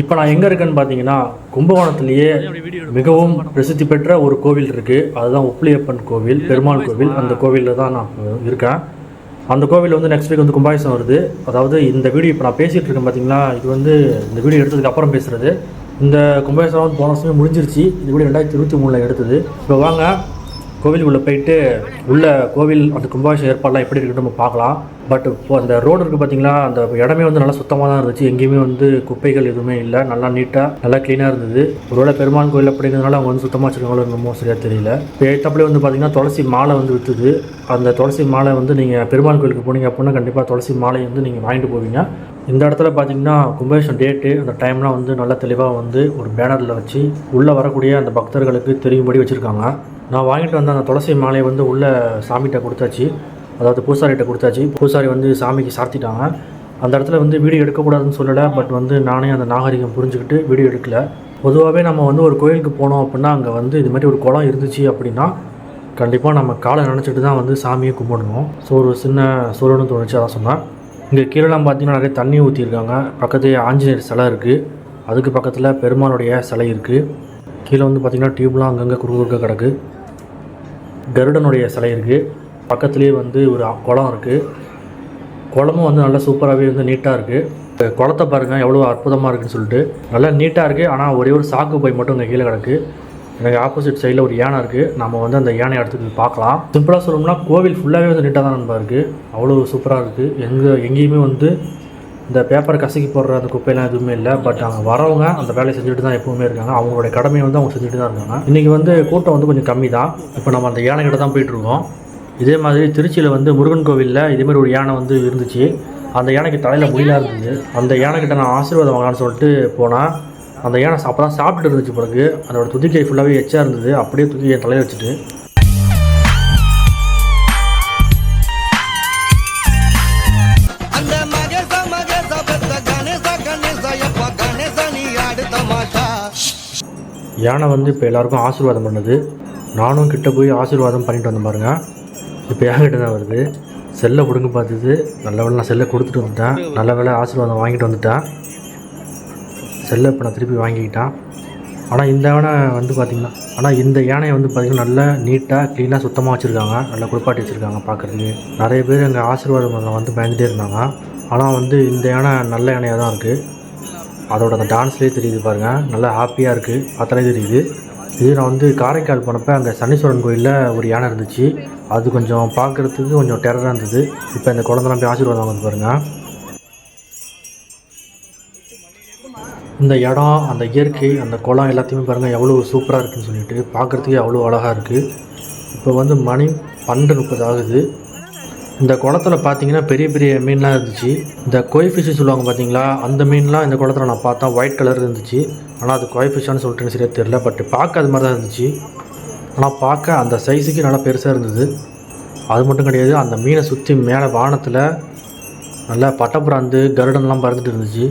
இப்போ நான் எங்கே இருக்கேன்னு பார்த்தீங்கன்னா கும்பகோணத்திலேயே மிகவும் பிரசித்தி பெற்ற ஒரு கோவில் இருக்குது அதுதான் உப்ளியப்பன் கோவில் பெருமாள் கோவில். அந்த கோவிலில் தான் நான் இருக்கேன். அந்த கோவில் வந்து நெக்ஸ்ட் வீக் வந்து கும்பாபிஷம் வருது. அதாவது இந்த வீடியோ இப்போ நான் பேசிகிட்டு இருக்கேன் பார்த்தீங்களா இது வந்து இந்த வீடியோ எடுத்ததுக்கு அப்புறம் பேசுகிறது இந்த கும்பாபிஷம் வந்து போன வருஷமே முடிஞ்சிருச்சு. இது வீடியோ ரெண்டாயிரத்தி இருபத்தி மூணில் எடுத்தது. இப்போ வாங்க கோவிலுக்குள்ளே போயிட்டு உள்ள கோவில் அந்த கும்பாபிஷேகம் ஏற்பாடுலாம் எப்படி இருக்குன்னு நம்ம பார்க்கலாம். பட் இப்போ அந்த ரோடு இருக்குது பார்த்தீங்களா அந்த இடமே வந்து நல்லா சுத்தமாக தான் இருந்துச்சு. எங்கேயுமே வந்து குப்பைகள் எதுவுமே இல்லை. நல்லா நீட்டாக நல்லா க்ளீனாக இருந்தது. ஒருவேளை பெருமாள் கோயில் அப்படிங்கிறதுனால அவங்க வந்து சுத்தமாக வச்சுருக்காங்களோ என்னமோ சரியாக தெரியல. இப்போ ஏற்றப்பலே வந்து பார்த்தீங்கன்னா துளசி மாலை வந்து விற்றுது அந்த துளசி மாலை வந்து நீங்கள் பெருமாள் கோயிலுக்கு போனீங்க அப்படின்னா கண்டிப்பாக துளசி மாலை வந்து நீங்கள் வாங்கிட்டு போவீங்க. இந்த இடத்துல பார்த்தீங்கன்னா கும்பாபிஷேகம் டேட்டு அந்த டைம்லாம் வந்து நல்லா தெளிவாக வந்து ஒரு பேனரில் வச்சு உள்ளே வரக்கூடிய அந்த பக்தர்களுக்கு தெரியும்படி வச்சுருக்காங்க. நான் வாங்கிட்டு வந்த அந்த துளசி மாலையை வந்து உள்ளே சாமிகிட்ட கொடுத்தாச்சு. அதாவது பூசாரிகிட்ட கொடுத்தாச்சு. பூசாரி வந்து சாமிக்கு சார்த்திட்டாங்க அந்த இடத்துல வந்து வீடியோ எடுக்கக்கூடாதுன்னு சொல்லலை. பட் வந்து நானே அந்த நாகரிகம் புரிஞ்சுக்கிட்டு வீடியோ எடுக்கல. பொதுவாகவே நம்ம வந்து ஒரு கோயிலுக்கு போனோம் அப்படின்னா அங்கே வந்து இது மாதிரி ஒரு குளம் இருந்துச்சு அப்படின்னா கண்டிப்பாக நம்ம காலை நினச்சிட்டு தான் வந்து சாமியை கும்பிடணும். ஸோ ஒரு சின்ன சூழலும் தோணுச்சு அதான் சொன்னேன். இங்கே கீழெலாம் பார்த்தீங்கன்னா நிறைய தண்ணி ஊற்றிருக்காங்க பக்கத்துலேயே ஆஞ்சநேயர் சிலை இருக்குது அதுக்கு பக்கத்தில் பெருமாளுடைய சிலை இருக்குது கீழே வந்து பார்த்திங்கன்னா டியூப்லாம் அங்கங்கே குறுக்க குறுக்க கிடக்கு. கருடனுடைய சிலை இருக்குது பக்கத்துலேயே வந்து ஒரு குளம் இருக்குது குளமும் வந்து நல்லா சூப்பராகவே வந்து நீட்டாக இருக்குது குளத்தை பாருங்கள் எவ்வளோ அற்புதமாக இருக்குன்னு சொல்லிட்டு. நல்லா நீட்டாக இருக்குது ஆனால் ஒரே ஒரு சாக்கு பை மட்டும் இங்கே கீழே கிடக்கு. எனக்கு ஆப்போசிட் சைடில் ஒரு யானை இருக்குது நம்ம வந்து அந்த யானை இடத்துக்கு பார்க்கலாம். சிம்பிளாக சொல்லணும்னா கோவில் ஃபுல்லாகவே வந்து நீட்டாக தான் நண்பா இருக்குது அவ்வளோ சூப்பராக இருக்குது எங்கே எங்கேயுமே வந்து இந்த பேப்பரை கசக்கி போடுற அந்த குப்பையெல்லாம் எதுவுமே இல்லை. பட் அங்கே வரவங்க அந்த வேலையை செஞ்சுட்டு தான் எப்பவுமே இருக்காங்க. அவங்களுடைய கடமையை வந்து அவங்க செஞ்சுட்டு தான் இருக்காங்க. இன்றைக்கி வந்து கூட்டம் வந்து கொஞ்சம் கம்மி தான். இப்போ நம்ம அந்த யானை கிட்ட தான் போயிட்டுருக்கோம் இதே மாதிரி திருச்சியில் வந்து முருகன் கோவிலில் இதேமாதிரி ஒரு யானை வந்து இருந்துச்சு. அந்த யானைக்கு தலையில் முயலாக இருந்தது. அந்த யானைக்கிட்ட நான் ஆசீர்வாதம் வாங்கலான்னு சொல்லிட்டு போனால் அந்த யானை அப்போ தான் சாப்பிட்டுட்டு இருந்துச்சு பிறகு அதோடய துதிக்கை ஃபுல்லாகவே எச்சா இருந்தது. அப்படியே தூக்கி என் தலையில் வச்சுட்டு யானை வந்து இப்போ எல்லாருக்கும் ஆசீர்வாதம் பண்ணுது. நானும் கிட்ட போய் ஆசீர்வாதம் பண்ணிட்டு வந்தேன் பாருங்க. இப்போ என்கிட்ட தான் வருது? செல்லை பிடுங்க பார்த்தது நல்ல வேலை நான் செல்லை கொடுத்துட்டு வந்துட்டேன். நல்ல வேலை ஆசீர்வாதம் வாங்கிட்டு வந்துட்டேன். செல்லை இப்போ நான் திருப்பி வாங்கிக்கிட்டேன். ஆனால் இந்த யானை வந்து பார்த்திங்கன்னா ஆனால் இந்த யானையை வந்து பார்த்திங்கன்னா நல்லா நீட்டாக க்ளீனாக சுத்தமாக வச்சுருக்காங்க. நல்லா குளிப்பாட்டி வச்சுருக்காங்க பார்க்குறதுக்கு நிறைய பேர் அங்கே ஆசீர்வாதம் வந்து பயந்துகிட்டே இருந்தாங்க. ஆனால் வந்து இந்த யானை நல்ல யானையாக தான் இருக்குது அதோட அந்த டான்ஸ்லேயே தெரியுது பாருங்கள் நல்லா ஹாப்பியாக இருக்குது பார்த்தாலே தெரியுது. இது நான் வந்து காரைக்கால் போனப்போ அங்கே சனீஸ்வரன் கோயிலில் ஒரு யானை இருந்துச்சு. அது கொஞ்சம் பார்க்குறதுக்கு கொஞ்சம் டெரராக இருந்தது. இப்போ இந்த குழந்தைலாம் போய் ஆசீர்வாதம் வந்து பாருங்கள் இந்த இடம் அந்த இயற்கை அந்த குளம் எல்லாத்தையுமே பாருங்கள் எவ்வளோ சூப்பராக இருக்குன்னு சொல்லிட்டு பார்க்குறதுக்கு அவ்வளோ அழகாக இருக்குது இப்போ வந்து மணி பன்னெண்டு முப்பது ஆகுது. இந்த குளத்துல பார்த்தீங்கன்னா பெரிய பெரிய மீன்லாம் இருந்துச்சு. இந்த கொய் ஃபிஷ்ஷு சொல்லுவாங்க பார்த்தீங்களா அந்த மீன்லாம் இந்த குளத்துல நான் பார்த்தேன் ஒயிட் கலர் இருந்துச்சு. ஆனால் அது கொய் ஃபிஷ்ஷான்னு சொல்லிட்டு சரியாக தெரில பட் பார்க்க அது மாதிரி தான் இருந்துச்சு. ஆனால் பார்க்க அந்த சைஸுக்கு நல்லா பெருசாக இருந்தது. அது மட்டும் கிடையாது அந்த மீனை சுற்றி மேலே வானத்தில் நல்லா பட்டப்புறாந்து கருடன்லாம் பறந்துட்டு இருந்துச்சு.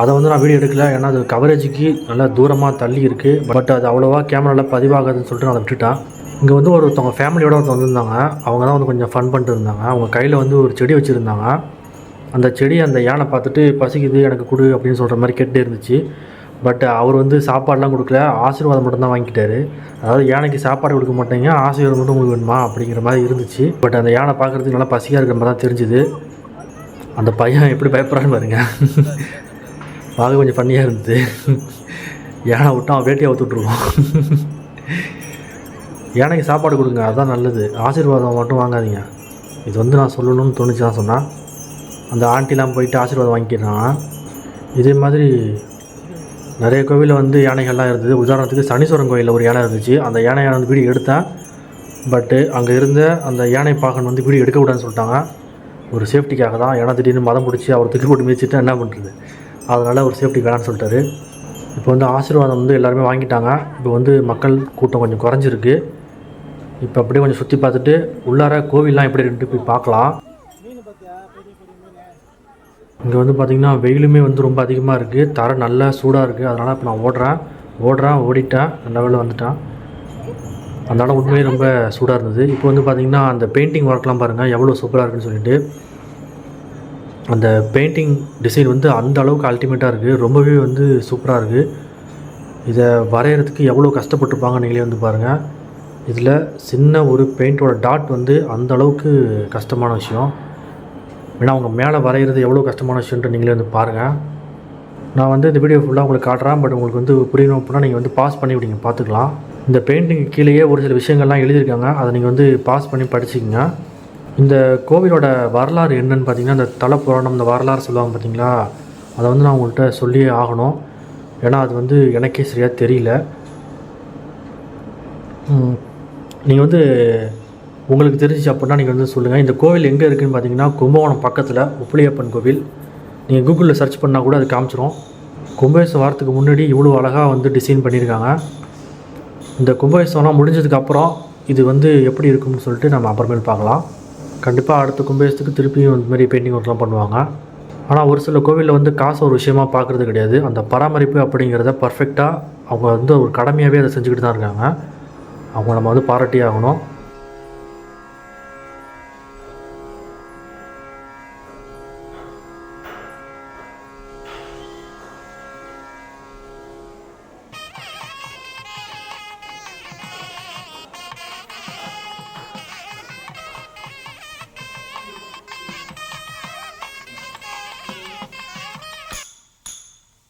அதை வந்து நான் வீடியோ எடுக்கல. ஏன்னா அது கவரேஜுக்கு நல்லா தூரமாக தள்ளி இருக்குது பட் அது அவ்வளோவா கேமராவில் பதிவாகாதுன்னு சொல்லிட்டு நான் விட்டுட்டேன். இங்கே வந்து ஒருத்தவங்க ஃபேமிலியோட ஒருத்தவங்க வந்திருந்தாங்க. அவங்க தான் வந்து கொஞ்சம் ஃபன் பண்ணிட்டு இருந்தாங்க அவங்க கையில் வந்து ஒரு செடி வச்சுருந்தாங்க. அந்த செடி அந்த யானை பார்த்துட்டு பசிக்குது எனக்கு கொடு அப்படின்னு சொல்கிற மாதிரி கேட்டே இருந்துச்சு. பட் அவர் வந்து சாப்பாடெலாம் கொடுக்கல. ஆசீர்வாதம் மட்டும்தான் வாங்கிக்கிட்டாரு. அதாவது யானைக்கு சாப்பாடு கொடுக்க மாட்டேங்க ஆசீர்வாதம் மட்டும் உங்களுக்கு வேணுமா அப்படிங்கிற மாதிரி இருந்துச்சு. பட் அந்த யானை பார்க்குறதுக்கு நல்லா பசியாக இருக்கிற மாதிரி தான் தெரிஞ்சுது. அந்த பையன் எப்படி பயப்படுறான்னு பாருங்க. பார்க்க கொஞ்சம் ஃபன்னியாக இருந்தது. யானை விட்டான் அவன் வேட்டையை விட்டுட்ருவான் யானைக்கு சாப்பாடு கொடுங்க அதுதான் நல்லது. ஆசீர்வாதம் மட்டும் வாங்காதீங்க. இது வந்து நான் சொல்லணும்னு தோணுச்சு தான் சொன்னேன் அந்த ஆண்டிலாம் போயிட்டு ஆசீர்வாதம் வாங்கிக்கிறான் இதே மாதிரி நிறைய கோவிலில் வந்து யானைகள்லாம் இருந்தது. உதாரணத்துக்கு சனீஸ்வரன் கோயிலில் ஒரு யானை இருந்துச்சு. அந்த யானையை வந்து வீடியோ எடுத்தேன் பட்டு அங்கே இருந்த அந்த யானை பாகன் வந்து வீடியோ எடுக்கக்கூடாதுன்னு சொல்லிட்டாங்க. ஒரு சேஃப்டிக்காக தான். ஏன்னா திடீர்னு மதம் பிடிச்சி அவர் தூக்கி போட்டு மிதிச்சுட்டு என்ன பண்ணுறது அதனால் ஒரு சேஃப்டி வேணான்னு சொல்லிட்டாரு. இப்போ வந்து ஆசீர்வாதம் வந்து எல்லாருமே வாங்கிட்டாங்க. இப்போ வந்து மக்கள் கூட்டம் கொஞ்சம் குறைஞ்சிருக்கு. இப்போ அப்படியே கொஞ்சம் சுற்றி பார்த்துட்டு உள்ளார கோவில்லாம் எப்படி இருக்குன்ட்டு போய் பார்க்கலாம். இங்கே வந்து பார்த்திங்கன்னா வெயிலுமே வந்து ரொம்ப அதிகமாக இருக்குது தரை நல்லா சூடாக இருக்குது அதனால் இப்போ நான் ஓடுறேன். ஓடுறேன் ஓடிட்டேன். நல்ல வேலை வந்துட்டேன். அந்த உண்மையே ரொம்ப சூடாக இருந்தது. இப்போ வந்து பார்த்திங்கன்னா அந்த பெயிண்டிங் ஒர்க்லாம் பாருங்கள் எவ்வளோ சூப்பராக இருக்குன்னு சொல்லிட்டு. அந்த பெயிண்டிங் டிசைன் வந்து அந்த அளவுக்கு அல்டிமேட்டாக இருக்குது ரொம்பவே வந்து சூப்பராக இருக்குது இதை வரைகிறதுக்கு எவ்வளோ கஷ்டப்பட்டுருப்பாங்க நீங்களே வந்து பாருங்கள் இதில் சின்ன ஒரு பெயிண்டோட டாட் வந்து அந்த அளவுக்கு கஷ்டமான விஷயம். ஏன்னா அவங்க மேலே வரைகிறது எவ்வளோ கஷ்டமான விஷயம்ன்ட்டு நீங்களே வந்து பாருங்கள் நான் வந்து இந்த வீடியோ ஃபுல்லாக உங்களுக்கு காட்டுறேன். பட் உங்களுக்கு வந்து புரியணும் அப்படின்னா நீங்கள் வந்து பாஸ் பண்ணி விடுங்க பார்த்துக்கலாம். இந்த பெயிண்டிங் கீழேயே ஒரு சில விஷயங்கள்லாம் எழுதியிருக்காங்க. அதை நீங்கள் வந்து பாஸ் பண்ணி படிச்சுக்கங்க. இந்த கோவிலோட வரலாறு என்னன்னு பார்த்தீங்கன்னா இந்த தலை புராணம் இந்த வரலாறு சொல்லுவாங்க பார்த்தீங்களா? அதை வந்து நான் உங்கள்கிட்ட சொல்லியே ஆகணும். ஏன்னா அது வந்து எனக்கே சரியாக தெரியல. நீங்கள் வந்து உங்களுக்கு தெரிஞ்சிச்சு அப்படின்னா நீங்கள் வந்து சொல்லுங்கள் இந்த கோவில் எங்கே இருக்குதுன்னு பார்த்தீங்கன்னா கும்பகோணம் பக்கத்தில் உப்பிலியப்பன் கோவில். நீங்கள் கூகுளில் சர்ச் பண்ணால் கூட அது காமிச்சிரும். கும்பாபிஷேகம் வாரத்துக்கு முன்னாடி இவ்வளோ அழகாக வந்து டிசைன் பண்ணியிருக்காங்க. இந்த கும்பாபிஷேகம்லாம் முடிஞ்சதுக்கப்புறம் இது வந்து எப்படி இருக்கும்னு சொல்லிட்டு நம்ம அப்புறமேல் பார்க்கலாம். கண்டிப்பாக அடுத்த கும்பகேசத்துக்கு திருப்பியும் இந்த மாதிரி பெயிண்டிங் ஒர்க்லாம் பண்ணுவாங்க. ஆனால் ஒரு சில கோவிலில் வந்து காசு ஒரு விஷயமா பார்க்குறது கிடையாது. அந்த பராமரிப்பு அப்படிங்கிறத பர்ஃபெக்டாக அவங்க வந்து ஒரு கடமையாகவே அதை செஞ்சுக்கிட்டு தான் இருக்காங்க. அவங்க நம்ம வந்து பாராட்டி ஆகணும்.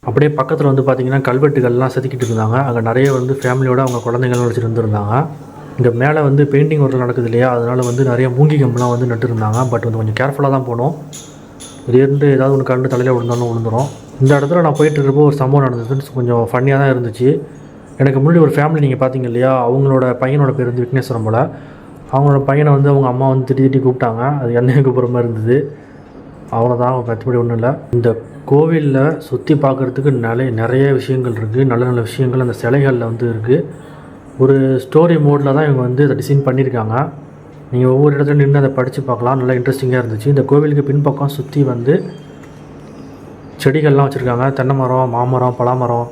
அப்படியே பக்கத்தில் வந்து பார்த்தீங்கன்னா கல்வெட்டுகள்லாம் செதுக்கிட்டு இருந்தாங்க. அங்கே நிறைய வந்து ஃபேமிலியோட அவங்க குழந்தைங்கள்லாம் வச்சுட்டு இங்கே மேலே வந்து பெயிண்டிங் ஒர்க் நடக்குது இல்லையா? அதனால் வந்து நிறைய மூங்கி கம்பெலாம் வந்து நட்டுருந்தாங்க பட் வந்து கொஞ்சம் கேர்ஃபுல்லாக தான் போனோம். திடீர்னு ஏதாவது ஒன்று கண்டு தலையில் விழுந்தாலும் விழுந்துரும். இந்த இடத்துல நான் போயிட்டு இருக்கப்போ ஒரு சம்பவம் நடந்ததுன்னு கொஞ்சம் ஃபன்னியாக தான் இருந்துச்சு. எனக்கு முன்னாடி ஒரு ஃபேமிலி நீங்கள் பார்த்தீங்க இல்லையா? அவங்களோட பையனோட பேர் வந்து விக்னேஸ்வரம் போல். அவங்களோட பையனை வந்து அவங்க அம்மா வந்து திட்டி திட்டி கூப்பிட்டாங்க. அது என்னைய கூப்பிட்ற மாதிரி இருந்தது. அவ்வளோதான் மற்றபடி ஒன்றும் இல்லை. இந்த கோவிலில் சுற்றி பார்க்குறதுக்கு நிறைய நிறைய விஷயங்கள் இருக்குது நல்ல நல்ல விஷயங்கள் அந்த சிலைகளில் வந்து இருக்குது ஒரு ஸ்டோரி மோடில் தான் இவங்க வந்து இதை டிசைன் பண்ணியிருக்காங்க. நீங்கள் ஒவ்வொரு இடத்துல நின்று அதை படித்து பார்க்கலாம். நல்லா இன்ட்ரெஸ்டிங்காக இருந்துச்சு. இந்த கோவிலுக்கு பின்பக்கம் சுற்றி வந்து செடிகள்லாம் வச்சுருக்காங்க. தென்னை மரம் மாமரம் பலாமரம்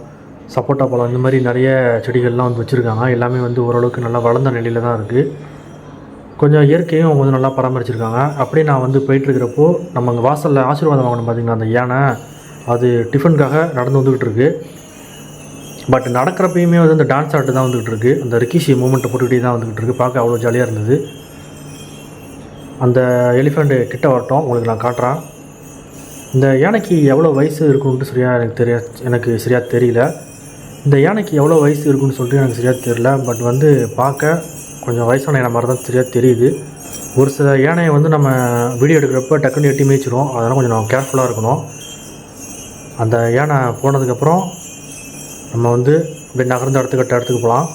சப்போட்டா பழம் இந்த மாதிரி நிறைய செடிகள்லாம் வந்து வச்சுருக்காங்க. எல்லாமே வந்து ஓரளவுக்கு நல்லா வளர்ந்த நிலையில் தான் இருக்குது கொஞ்சம் இயற்கையும் அவங்க வந்து நல்லா பராமரிச்சிருக்காங்க. அப்படியே நான் வந்து போயிட்டுருக்கிறப்போ நம்ம அங்கே வாசலில் ஆசீர்வாதம் வாங்கணும் பார்த்தீங்கன்னா அந்த யானை? அது டிஃபனுக்காக நடந்து வந்துக்கிட்டு இருக்கு பட் நடக்கிறப்பயுமே வந்து இந்த டான்ஸ் ஆட்டு தான் வந்துக்கிட்டு இருக்கு அந்த ரிக்கிஷி மூமெண்ட்டை போட்டுக்கிட்டே தான் வந்துக்கிட்டு இருக்கு பார்க்க அவ்வளோ ஜாலியாக இருந்தது. அந்த எலிஃபெண்ட்டு கிட்ட வரட்டும் உங்களுக்கு நான் காட்டுறேன். இந்த யானைக்கு எவ்வளோ வயசு இருக்குன்ட்டு சரியாக எனக்கு தெரிய எனக்கு சரியாக தெரியல. இந்த யானைக்கு எவ்வளோ வயசு இருக்குன்னு சொல்லிட்டு எனக்கு சரியாக தெரியல. பட் வந்து பார்க்க கொஞ்சம் வயசான யானை மாதிரி தான் சரியாக தெரியுது. ஒரு சில யானையை வந்து நம்ம வீடியோ எடுக்கிறப்ப டக்குன்னு எட்டி மேய்ச்சிரும். அதனால் கொஞ்சம் நம்ம கேர்ஃபுல்லாக இருக்கணும். அந்த யானை போனதுக்கப்புறம் நம்ம வந்து இப்படி நகர்ந்து இடத்துக்கிட்ட இடத்துக்கு போகலாம்.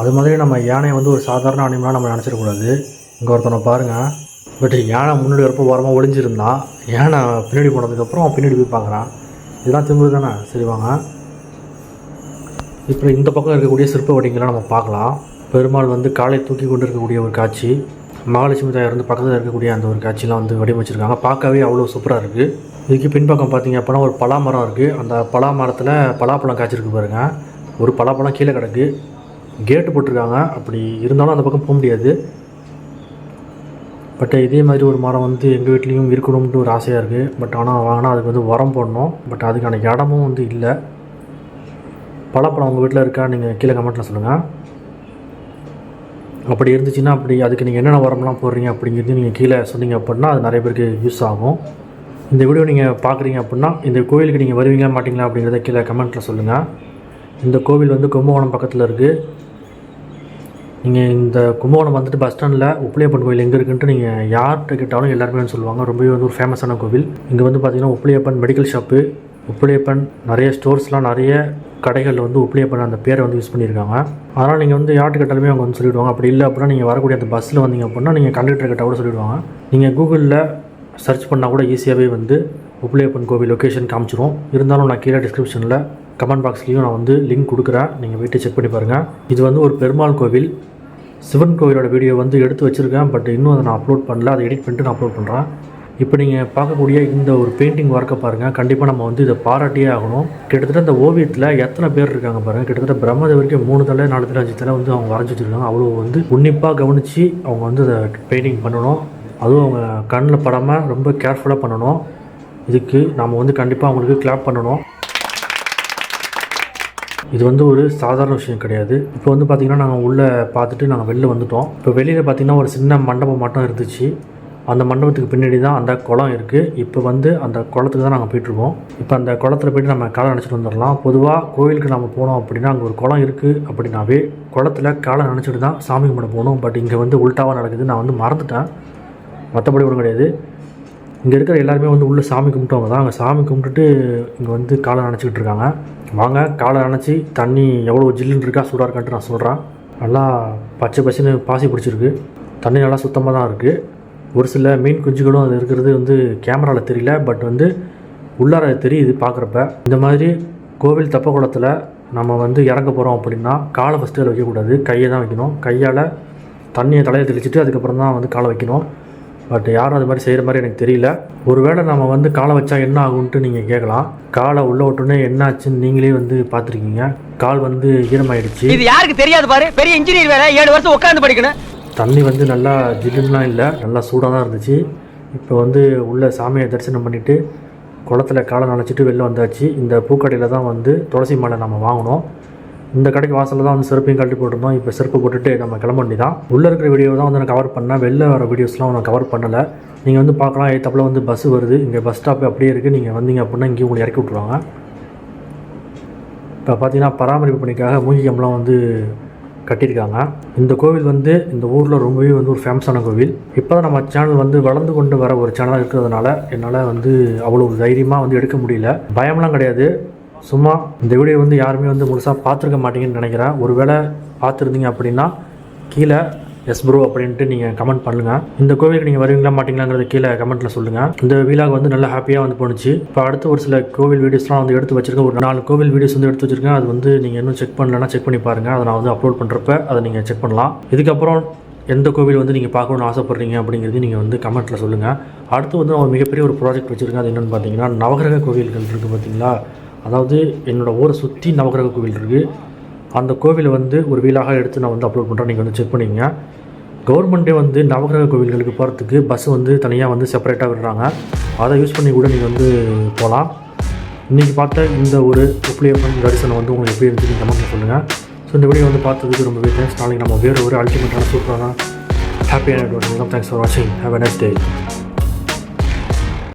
அது மாதிரி நம்ம யானையை வந்து ஒரு சாதாரண அனிமலாக நம்ம நினச்சிடக்கூடாது. இங்கே ஒருத்தனை பாருங்கள் பட் யானை முன்னாடி வரப்போ ஓரமாக ஒளிஞ்சிருந்தான் யானை பின்னாடி போனதுக்கப்புறம் பின்னாடி போய் பார்க்குறான். இதெல்லாம் திமுரு தானே? சரி வாங்க. இப்போ இந்த பக்கம் இருக்கக்கூடிய சிற்ப வடிங்களை நம்ம பார்க்கலாம். பெருமாள் வந்து காலை தூக்கி கொண்டு இருக்கக்கூடிய ஒரு காட்சி மகாலட்சுமி தாயார் வந்து பக்கத்தில் இருக்கக்கூடிய அந்த ஒரு காட்சிலாம் வந்து வடிவமைச்சிருக்காங்க. பார்க்கவே அவ்வளோ சூப்பராக இருக்குது இதுக்கு பின்பக்கம் பார்த்தீங்க அப்படின்னா ஒரு பலா மரம் இருக்குது அந்த பலா மரத்தில் பலாப்பழம் காய்ச்சிருக்கு பாருங்கள் ஒரு பலாப்பழம் கீழே கிடக்கு. கேட்டு போட்டிருக்காங்க. அப்படி இருந்தாலும் அந்த பக்கம் போக முடியாது. பட் இதே மாதிரி ஒரு மரம் வந்து எங்கள் வீட்லேயும் இருக்கணும்னு ஒரு ஆசையாக இருக்குது பட் ஆனால் வாங்கினா அதுக்கு வந்து உரம் போடணும். பட் அதுக்கான இடமும் வந்து இல்லை. பலாப்பழம் உங்கள் வீட்டில் இருக்கா? நீங்கள் கீழே கமெண்ட்டில் சொல்லுங்கள் அப்படி இருந்துச்சுன்னா அப்படி அதுக்கு நீங்கள் என்னென்ன உரம்லாம் போடுறீங்க அப்படிங்கிறது நீங்கள் கீழே சொன்னீங்க அப்படின்னா அது நிறைய பேருக்கு யூஸ் ஆகும். இந்த வீடியோ நீங்கள் பார்க்குறீங்க அப்படின்னா இந்த கோவிலுக்கு நீங்கள் வருவீங்களா மாட்டீங்களா அப்படிங்கிறத கீழே கமெண்ட்டில் சொல்லுங்கள் இந்த கோவில் வந்து கும்பகோணம் பக்கத்தில் இருக்குது நீங்கள் இந்த கும்பகோணம் வந்துட்டு பஸ் ஸ்டாண்டில் உப்பிலியப்பன் கோவில் எங்கே இருக்குன்ட்டு நீங்கள் யார்கிட்ட கேட்டாலும் எல்லாருமே வந்து சொல்லுவாங்க. ரொம்பவே வந்து ஒரு ஃபேமஸான கோவில். இங்கே வந்து பார்த்தீங்கன்னா உப்பிலியப்பன் மெடிக்கல் ஷாப்பு உப்பிலியப்பன் நிறைய ஸ்டோர்ஸ்லாம் நிறைய கடைகளில் வந்து உப்பிலியப்பன் அந்த பேரை வந்து யூஸ் பண்ணியிருக்காங்க அதனால் நீங்கள் வந்து யார்கிட்ட கேட்டாலுமே அவங்க வந்து சொல்லிவிடுவாங்க அப்படி இல்லை அப்படின்னா நீங்கள் வரக்கூடிய அந்த பஸ்ஸில் வந்தீங்க அப்படின்னா நீங்கள் கண்டக்டர் கிட்ட கூட சொல்லிவிடுவாங்க நீங்கள் கூகுளில் சர்ச் பண்ணால் கூட ஈஸியாகவே வந்து உப்பிலியப்பன் கோவில் லொக்கேஷன் காமிச்சிரும். இருந்தாலும் நான் கீழே டிஸ்கிரிப்ஷனில் கமெண்ட் பாக்ஸ்லேயும் நான் வந்து லிங்க் கொடுக்குறேன். நீங்கள் வீட்டை செக் பண்ணி பாருங்கள் இது வந்து ஒரு பெருமாள் கோவில். சிவன் கோவிலோட வீடியோ வந்து எடுத்து வச்சுருக்கேன். பட் இன்னும் அதை நான் அப்லோட் பண்ணல. அதை எடிட் பண்ணிட்டு நான் அப்லோட் பண்ணுறேன் இப்போ நீங்கள் பார்க்கக்கூடிய இந்த ஒரு பெயிண்டிங் ஒர்க்கை பாருங்கள் கண்டிப்பாக நம்ம வந்து இதை பாராட்டியே ஆகணும். கிட்டத்தட்ட இந்த ஓவியத்தில் எத்தனை பேர் இருக்காங்க பாருங்கள் கிட்டத்தட்ட பிரம்மதேவருக்கு மூணு தலை நாலு தலை அஞ்சு தலை வந்து அவங்க வரைஞ்சி வச்சுருக்காங்க அவ்வளோ வந்து உன்னிப்பாக கவனித்து அவங்க வந்து அதை பெயிண்டிங் பண்ணணும். அதுவும் அவங்க கண்ணில் படாமல் ரொம்ப கேர்ஃபுல்லாக பண்ணணும். இதுக்கு நாம் வந்து கண்டிப்பாக அவங்களுக்கு கிளாப் பண்ணணும். இது வந்து ஒரு சாதாரண விஷயம் கிடையாது. இப்போ வந்து பார்த்திங்கன்னா நாங்கள் உள்ளே பார்த்துட்டு நாங்கள் வெளில வந்துட்டோம். இப்போ வெளியில் பார்த்திங்கன்னா ஒரு சின்ன மண்டபம் மட்டும் இருந்துச்சு. அந்த மண்டபத்துக்கு பின்னாடி தான் அந்த குளம் இருக்குது இப்போ வந்து அந்த குளத்துக்கு தான் நாங்கள் போயிட்டுருக்கோம். இப்போ அந்த குளத்துல போய்ட்டு நம்ம காலை நினச்சிட்டு வந்துடலாம். பொதுவாக கோவிலுக்கு நம்ம போனோம் அப்படின்னா அங்கே ஒரு குளம் இருக்குது அப்படின்னாவே குளத்துல காலை நினச்சிட்டு தான் சாமி கும்பிட போகணும். பட் இங்கே வந்து உல்ட்டாவாக நடக்குது நான் வந்து மறந்துட்டேன். மற்றபடி ஒன்றும் கிடையாது. இங்கே இருக்கிற எல்லாருமே வந்து உள்ளே சாமி கும்பிட்டவங்க தான். அங்கே சாமி கும்பிட்டுட்டு இங்கே வந்து காலை நினச்சிக்கிட்டு இருக்காங்க. வாங்க காலை நினச்சி தண்ணி எவ்வளோ ஜில்லுன்னு இருக்கா சூடாக இருக்கான்ட்டு நான் சொல்கிறேன் நல்லா பச்சை பச்சைன்னு பாசி பிடிச்சிருக்கு. தண்ணி நல்லா சுத்தமாக தான் இருக்குது ஒரு சில மீன் குஞ்சுகளும் அது இருக்கிறது வந்து கேமராவில் தெரியல பட் வந்து உள்ளார அது தெரியுது பார்க்குறப்ப. இந்த மாதிரி கோவில் தப்ப குளத்தில் நம்ம வந்து இறங்க போகிறோம் அப்படின்னா காலை ஃபஸ்ட்டு அதில் வைக்கக்கூடாது. கையை தான் வைக்கணும். கையால் தண்ணியை தலையை தெளிச்சிட்டு அதுக்கப்புறம் தான் வந்து காலை வைக்கணும். பட் யாரும் அது மாதிரி செய்கிற மாதிரி எனக்கு தெரியல. ஒருவேளை நம்ம வந்து காலை வச்சா என்ன ஆகும்ன்ட்டு நீங்கள் கேட்கலாம் காலை உள்ளே விட்டோன்னே என்ன ஆச்சுன்னு நீங்களே வந்து பார்த்துருக்கீங்க. கால் வந்து ஈரமாயிடுச்சு. இது யாருக்கு தெரியாது பாரு. பெரிய இன்ஜினியர் வேற. ஏழு வருஷம் உட்காந்து படிக்கணும். தண்ணி வந்து நல்லா ஜில்லுலாம் இல்லை. நல்லா சூடாக தான் இருந்துச்சு. இப்போ வந்து உள்ள சாமியை தரிசனம் பண்ணிவிட்டு குளத்துல காலை நனைச்சிட்டு வெளில வந்தாச்சு. இந்த பூக்கடையில் தான் வந்து துளசி மாலை நம்ம வாங்கினோம். இந்த கடைக்கு வாசலில் தான் வந்து செருப்பையும் கழட்டி போட்டிருந்தோம். இப்போ செருப்பு போட்டுட்டு நம்ம கிளம்ப வேண்டி தான். உள்ளே இருக்கிற வீடியோ தான் வந்து நான் கவர் பண்ணேன். வெளில வர வீடியோஸ்லாம் நான் கவர் பண்ணலை. நீங்கள் வந்து பார்க்கலாம். ஏத்தப்பில் வந்து பஸ் வருது. இங்கே பஸ் ஸ்டாப் அப்படியே இருக்குது நீங்கள் வந்தீங்க அப்படின்னா இங்கேயும் உங்களை இறக்கி விட்ருவாங்க இப்போ பார்த்தீங்கன்னா பராமரிப்பு பணிக்காக மூங்கிகம்லாம் வந்து கட்டியிருக்காங்க. இந்த கோவில் வந்து இந்த ஊரில் ரொம்பவே வந்து ஒரு ஃபேமஸான கோவில். இப்போ தான் நம்ம சேனல் வந்து வளர்ந்து கொண்டு வர ஒரு சேனலாக இருக்கிறதுனால என்னால் வந்து அவ்வளோ தைரியமாக வந்து எடுக்க முடியல. பயம்லாம் கிடையாது. சும்மா இந்த வீடியோ வந்து யாருமே வந்து முழுசாக பார்த்துருக்க மாட்டீங்கன்னு நினைக்கிறேன். ஒருவேளை பார்த்துருந்தீங்க அப்படின்னா கீழே எஸ் ப்ரோ அப்படின்ட்டு நீங்கள் கமெண்ட் பண்ணுங்கள் இந்த கோவிலுக்கு நீங்கள் வருவீங்களா மாட்டீங்களாங்கிறத கீழே கமெண்ட்டில் சொல்லுங்கள் இந்த வீலாக வந்து நல்லா ஹாப்பியாக வந்து போணுச்சு. இப்போ அடுத்து ஒரு சில கோவில் வீடியோஸ்லாம் வந்து எடுத்து வச்சிருக்கேன். ஒரு நாலு கோவில் வீடியோஸ் வந்து எடுத்து வச்சிருக்கேன். அது வந்து நீங்கள் இன்னும் செக் பண்ணலன்னா செக் பண்ணி பாருங்கள் அதை நான் வந்து அப்லோட் பண்ணுறப்ப அதை நீங்கள் செக் பண்ணலாம். இதுக்கப்புறம் எந்த கோவில் வந்து நீங்கள் பார்க்கணும்னு ஆசைப்பட்றீங்க அப்படிங்கிறது நீங்கள் வந்து கமெண்ட்டில் சொல்லுங்கள் அடுத்து வந்து அவங்க மிகப்பெரிய ஒரு ப்ராஜெக்ட் வச்சுருக்கேன். அது என்னென்னு பார்த்தீங்கன்னா நவகிரக கோவில்கள் இருக்குது பார்த்தீங்களா அதாவது என்னோடய ஊரை சுற்றி நவகிரக கோவில் இருக்குது அந்த கோவிலை வந்து ஒரு வீலாக எடுத்து நான் வந்து அப்லோட் பண்ணுறேன் நீங்கள் வந்து செக் பண்ணிக்கங்க. கவர்மெண்ட்டே வந்து நவகிரக கோவில்களுக்கு போகிறதுக்கு பஸ் வந்து தனியாக வந்து செப்பரேட்டாக விடுறாங்க. அதை யூஸ் பண்ணி கூட நீங்கள் வந்து போகலாம் இன்றைக்கி பார்த்த இந்த ஒரு உப்ளியப்பன் தரிசனம் வந்து உங்களுக்கு எப்படி இருந்துச்சு கமெண்ட் சொல்லுங்கள் ஸோ இந்த வீடியோ வந்து பார்த்ததுக்கு ரொம்பவே தேங்க்ஸ் நாளைக்கு நம்ம வேறு ஒரு அல்டிமேட்டான சூப்பரான ஹாப்பியான தேங்க்ஸ் ஃபார் வாட்சிங் ஹேவ் அ நெக்ஸ்ட் டே